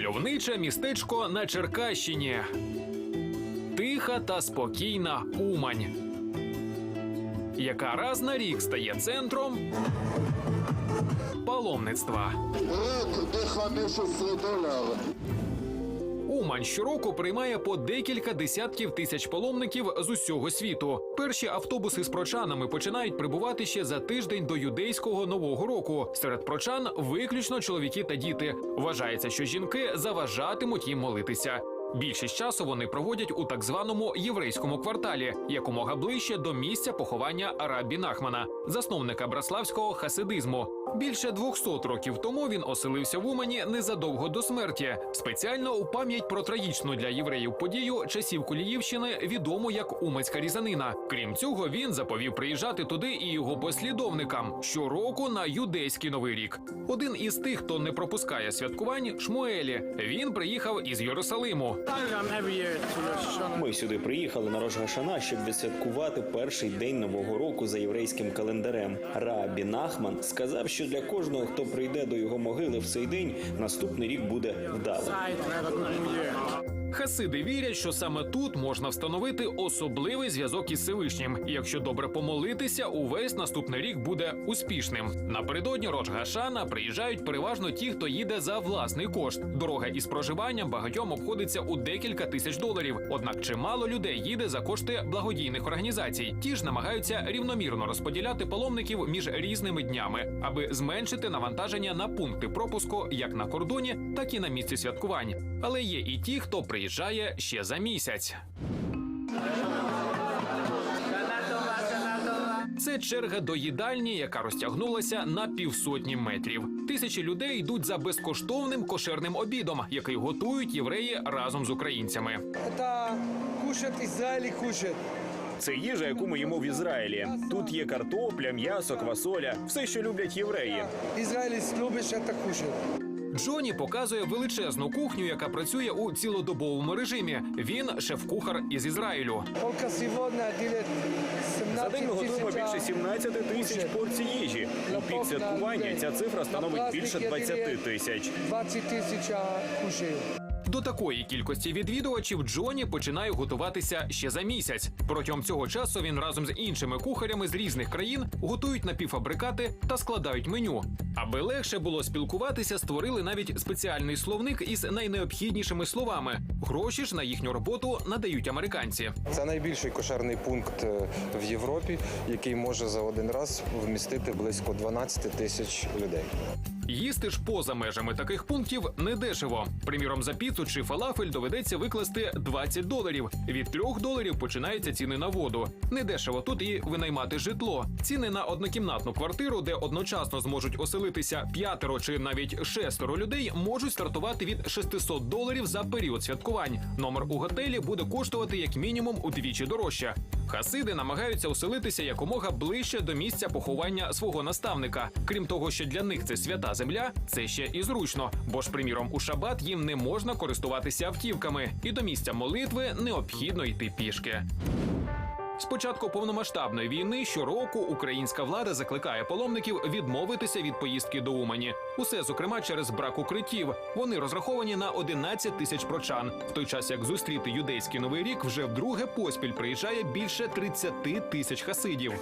Мальовниче містечко на Черкащині. Тиха та спокійна Умань, яка раз на рік стає центром паломництва. Умань щороку приймає по декілька десятків тисяч паломників з усього світу. Перші автобуси з прочанами починають прибувати ще за тиждень до юдейського нового року. Серед прочан виключно чоловіки та діти. Вважається, що жінки заважатимуть їм молитися. Більшість часу вони проводять у так званому єврейському кварталі, якомога ближче до місця поховання Рабі Нахмана, засновника браславського хасидизму. Більше 200 років тому він оселився в Умані незадовго до смерті. Спеціально у пам'ять про трагічну для євреїв подію часів Куліївщини відому як Уманська різанина. Крім цього, він заповів приїжджати туди і його послідовникам щороку на юдейський новий рік. Один із тих, хто не пропускає святкувань, Шмуелі. Він приїхав із Єрусалиму. Ми сюди приїхали на Рожгашана, щоб відсвяткувати перший день нового року за єврейським календарем. Рабі Нахман сказав, що для кожного, хто прийде до його могили в цей день, наступний рік буде вдалим. Хасиди вірять, що саме тут можна встановити особливий зв'язок із Всевишнім. Якщо добре помолитися, увесь наступний рік буде успішним. Напередодні Роджгашана приїжджають переважно ті, хто їде за власний кошт. Дорога із проживанням багатьом обходиться у декілька тисяч доларів. Однак чимало людей їде за кошти благодійних організацій. Ті ж намагаються рівномірно розподіляти паломників між різними днями, аби зменшити навантаження на пункти пропуску як на кордоні, так і на місці святкувань. Але є і ті, хто приїжджає ще за місяць. Це черга до їдальні, яка розтягнулася на півсотні метрів. Тисячі людей йдуть за безкоштовним кошерним обідом, який готують євреї разом з українцями. Это кушает Израиль кушает. Це їжа, яку ми їмо в Ізраїлі. Тут є картопля, м'ясо, квасоля, все, що люблять євреї. Израиль любишь это кушать. Джоні показує величезну кухню, яка працює у цілодобовому режимі. Він шеф-кухар із Ізраїлю. Только сегодня делает За день ми готуємо більше 17 тисяч порцій їжі. У пік святкування ця цифра становить більше 20 тисяч. 20 тисяч кушают. До такої кількості відвідувачів Джоні починає готуватися ще за місяць. Протягом цього часу він разом з іншими кухарями з різних країн готують напівфабрикати та складають меню. Аби легше було спілкуватися, створили навіть спеціальний словник із найнеобхіднішими словами. Гроші ж на їхню роботу надають американці. Це найбільший кошерний пункт е, в Європі, який може за один раз вмістити близько 12 тисяч людей. Їсти ж поза межами таких пунктів недешево. Приміром, за піцу чи фалафель доведеться викласти 20 доларів. Від 3 доларів починаються ціни на воду. Недешево тут і винаймати житло. Ціни на однокімнатну квартиру, де одночасно зможуть оселитися п'ятеро чи навіть шестеро людей, можуть стартувати від 600 доларів за період святкувань. Номер у готелі буде коштувати як мінімум удвічі дорожче. Хасиди намагаються оселитися якомога ближче до місця поховання свого наставника. Крім того, що для них це свята земля, це ще і зручно. Бо ж, приміром, у шабат їм не можна користуватися автівками, і до місця молитви необхідно йти пішки. З початку повномасштабної війни щороку українська влада закликає паломників відмовитися від поїздки до Умані. Усе, зокрема, через брак укриттів. Вони розраховані на 11 тисяч прочан. В той час як зустріти юдейський новий рік вже вдруге поспіль приїжджає більше 30 тисяч хасидів.